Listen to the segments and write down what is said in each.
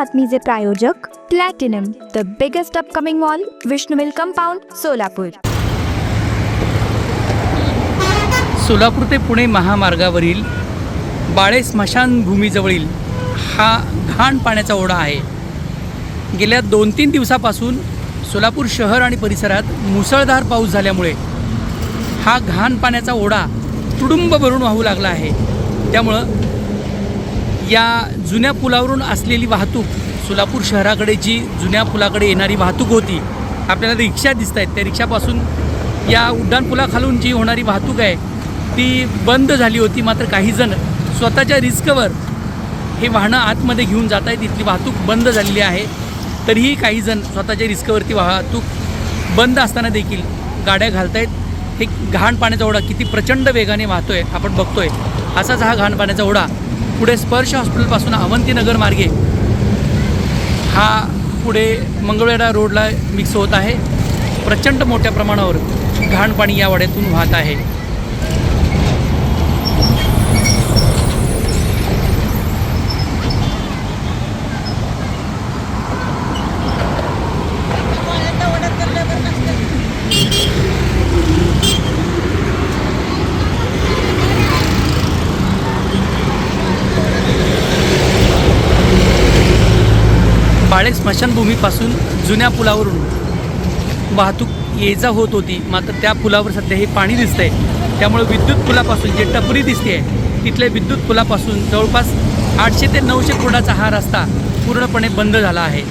बातमीचे प्रायोजक platinum the biggest upcoming mall Vishnu mill compound Solapur Solapur ते पुणे महामार्गावरील बाळे स्मशानभूमीजवळील हा घाण पाण्याचा ओढा आहे. गेल्या दोन तीन दिवसापासून सोलापूर शहर आणि परिसरात मुसळधार पाऊस झाल्यामुळे हा घाण पाण्याचा ओढा तुडुंब भरून वाहू लागला आहे. त्यामुळं या जुन्या पुलावरून असलेली वाहतूक सोलापूर शहराकडे जी जुन्या पुलाकडे येणारी वाहतूक होती आपल्याला रिक्षा दिसत आहेत त्या रिक्षापासून या उड्डाणपुलाखालून जी होणारी वाहतूक आहे ती बंद झाली होती. मात्र काहीजण स्वतःच्या रिस्कवर हे वाहनं आतमध्ये घेऊन जात आहेत इथली वाहतूक बंद झालेली आहे. तरीही काहीजण स्वतःच्या रिस्कवरती वाहतूक बंद असताना देखील गाड्या घालतायत. हे घाण पाण्याचा ओढा किती प्रचंड वेगाने वाहतो आहे आपण बघतोय. असाच हा घाण पाण्याचा ओढा पुढे स्पर्श हॉस्पिटलपासून अवंतीनगर मार्गे हा पुढे मंगळवेढा रोडला मिक्स होत आहे. प्रचंड मोठ्या प्रमाणावर घाण पाणी या वाड्यातून वाहत आहे. बाळे स्मशानभूमीपासून जुन्या पुलावरून. वाहतूक ये जा होत होती मात्र त्या पुलावर सध्या हे पाणी दिसतंय. त्यामुळे विद्युत पुलापासून जे टपरी दिसते तिथल्या विद्युत पुलापासून जवळपास आठशे ते नऊशे फुटाचा हा रस्ता पूर्णपणे बंद झाला आहे.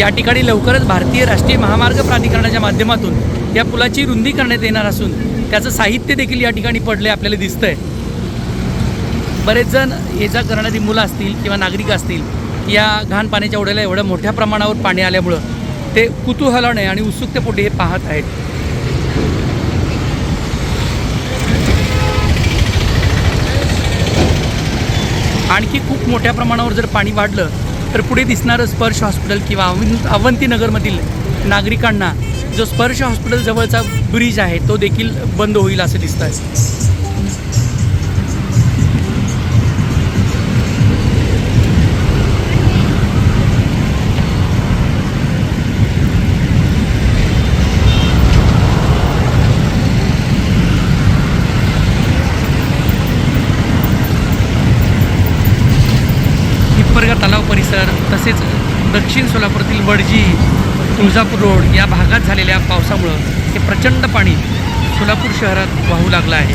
या ठिकाणी लवकरच भारतीय राष्ट्रीय महामार्ग प्राधिकरणाच्या माध्यमातून या पुलाची रुंदी करण्यात येणार असून त्याचं साहित्य देखील या ठिकाणी पडले आपल्याला दिसतंय. बरेच जण ये जा करणारी मुलं असतील किंवा नागरिक असतील या घाण पाण्याच्या ओढ्याला एवढ्या मोठ्या प्रमाणावर पाणी आल्यामुळं ते कुतूहलाने आणि उत्सुकतेपोटी हे पाहत आहेत. आणखी खूप मोठ्या प्रमाणावर जर पाणी वाढलं तर पुढे दिसणारं स्पर्श हॉस्पिटल किंवा अवं अवंतीनगरमधील नागरिकांना जो स्पर्श हॉस्पिटल जवळचा ब्रिज आहे तो देखील बंद होईल असं दिसत आहे हिप्परगा तलाव परिसर तसेच दक्षिण सोलापूरतील वडजी तुळजापूर रोड या भागात झालेल्या पावसामुळं हे प्रचंड पाणी सोलापूर शहरात वाहू लागलं आहे.